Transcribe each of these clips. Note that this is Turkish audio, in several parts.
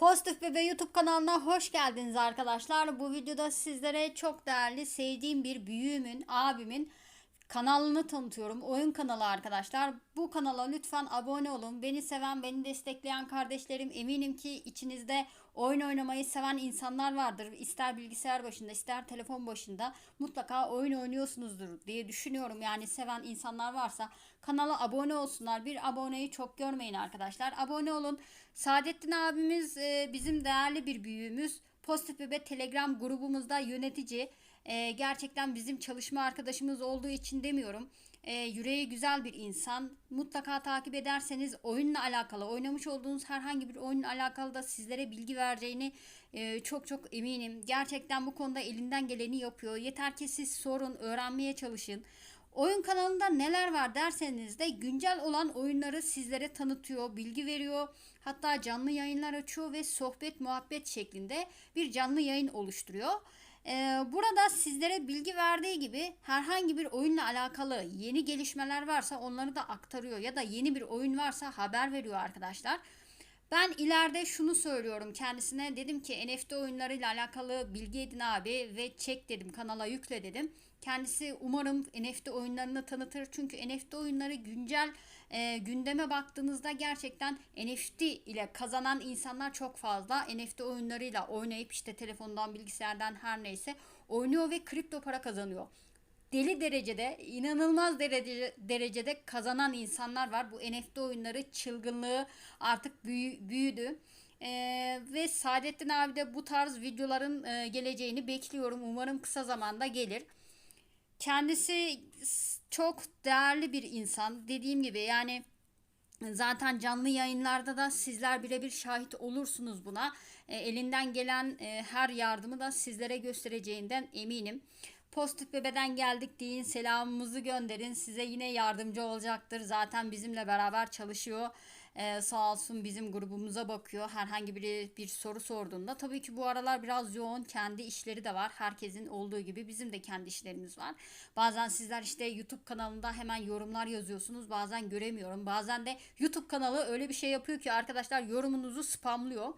Pozitif Bebe YouTube kanalına hoş geldiniz arkadaşlar. Bu videoda sizlere çok değerli sevdiğim bir büyüğümün, abimin kanalını tanıtıyorum. Oyun kanalı arkadaşlar. Bu kanala lütfen abone olun. Beni seven, beni destekleyen kardeşlerim eminim ki içinizde oyun oynamayı seven insanlar vardır. İster bilgisayar başında, ister telefon başında mutlaka oyun oynuyorsunuzdur diye düşünüyorum. Yani seven insanlar varsa kanala abone olsunlar. Bir aboneyi çok görmeyin arkadaşlar. Abone olun. Saadettin abimiz e, bizim değerli bir büyüğümüz. Pozitif Telegram grubumuzda yönetici. E, gerçekten bizim çalışma arkadaşımız olduğu için demiyorum. E, yüreği güzel bir insan. Mutlaka takip ederseniz oyunla alakalı, oynamış olduğunuz herhangi bir oyunla alakalı da sizlere bilgi vereceğini e, çok çok eminim. Gerçekten bu konuda elinden geleni yapıyor. Yeter ki siz sorun, öğrenmeye çalışın. Oyun kanalında neler var derseniz de güncel olan oyunları sizlere tanıtıyor, bilgi veriyor. Hatta canlı yayınlar açıyor ve sohbet muhabbet şeklinde bir canlı yayın oluşturuyor. Ee, burada sizlere bilgi verdiği gibi herhangi bir oyunla alakalı yeni gelişmeler varsa onları da aktarıyor ya da yeni bir oyun varsa haber veriyor arkadaşlar. Ben ileride şunu söylüyorum kendisine dedim ki NFT oyunlarıyla alakalı bilgi edin abi ve çek dedim kanala yükle dedim. Kendisi umarım NFT oyunlarını tanıtır çünkü NFT oyunları güncel e, gündeme baktığınızda gerçekten NFT ile kazanan insanlar çok fazla. NFT oyunlarıyla oynayıp işte telefondan bilgisayardan her neyse oynuyor ve kripto para kazanıyor deli derecede, inanılmaz derece, derecede kazanan insanlar var. Bu NFT oyunları çılgınlığı artık büyü, büyüdü. Ee, ve Saadettin abi de bu tarz videoların e, geleceğini bekliyorum. Umarım kısa zamanda gelir. Kendisi çok değerli bir insan. Dediğim gibi yani Zaten canlı yayınlarda da sizler birebir şahit olursunuz buna. E, elinden gelen e, her yardımı da sizlere göstereceğinden eminim. Pozitif Bebe'den geldik deyin selamımızı gönderin size yine yardımcı olacaktır. Zaten bizimle beraber çalışıyor. Ee, sağ olsun bizim grubumuza bakıyor. Herhangi biri bir soru sorduğunda. Tabii ki bu aralar biraz yoğun kendi işleri de var. Herkesin olduğu gibi bizim de kendi işlerimiz var. Bazen sizler işte YouTube kanalında hemen yorumlar yazıyorsunuz. Bazen göremiyorum. Bazen de YouTube kanalı öyle bir şey yapıyor ki arkadaşlar yorumunuzu spamlıyor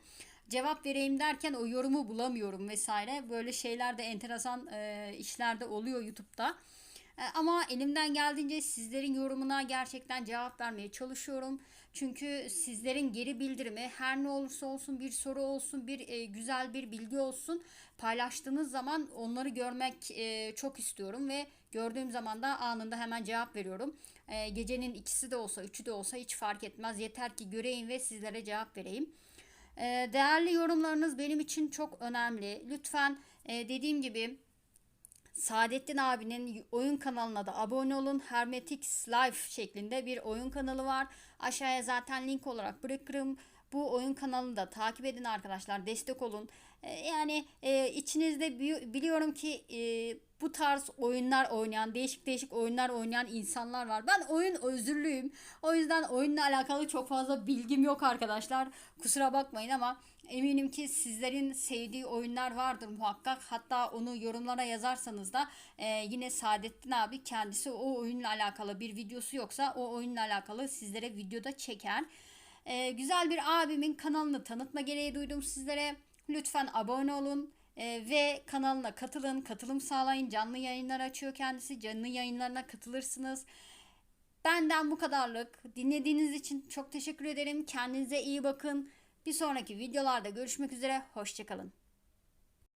cevap vereyim derken o yorumu bulamıyorum vesaire. Böyle şeyler de enteresan e, işler de oluyor YouTube'da. E, ama elimden geldiğince sizlerin yorumuna gerçekten cevap vermeye çalışıyorum. Çünkü sizlerin geri bildirimi her ne olursa olsun bir soru olsun, bir e, güzel bir bilgi olsun paylaştığınız zaman onları görmek e, çok istiyorum ve gördüğüm zaman da anında hemen cevap veriyorum. E, gecenin ikisi de olsa, üçü de olsa hiç fark etmez. Yeter ki göreyim ve sizlere cevap vereyim. Ee, değerli yorumlarınız benim için çok önemli. Lütfen e, dediğim gibi Saadettin abinin oyun kanalına da abone olun. Hermetics Life şeklinde bir oyun kanalı var. Aşağıya zaten link olarak bırakırım. Bu oyun kanalını da takip edin arkadaşlar. Destek olun. Ee, yani e, içinizde biliyorum ki e, bu tarz oyunlar oynayan, değişik değişik oyunlar oynayan insanlar var. Ben oyun özürlüyüm. O yüzden oyunla alakalı çok fazla bilgim yok arkadaşlar. Kusura bakmayın ama eminim ki sizlerin sevdiği oyunlar vardır muhakkak. Hatta onu yorumlara yazarsanız da e, yine Saadettin abi kendisi o oyunla alakalı bir videosu yoksa o oyunla alakalı sizlere videoda çeker. E, güzel bir abimin kanalını tanıtma gereği duydum sizlere. Lütfen abone olun e, ve kanalına katılın. Katılım sağlayın. Canlı yayınlar açıyor kendisi. Canlı yayınlarına katılırsınız. Benden bu kadarlık. Dinlediğiniz için çok teşekkür ederim. Kendinize iyi bakın. Bir sonraki videolarda görüşmek üzere. Hoşçakalın.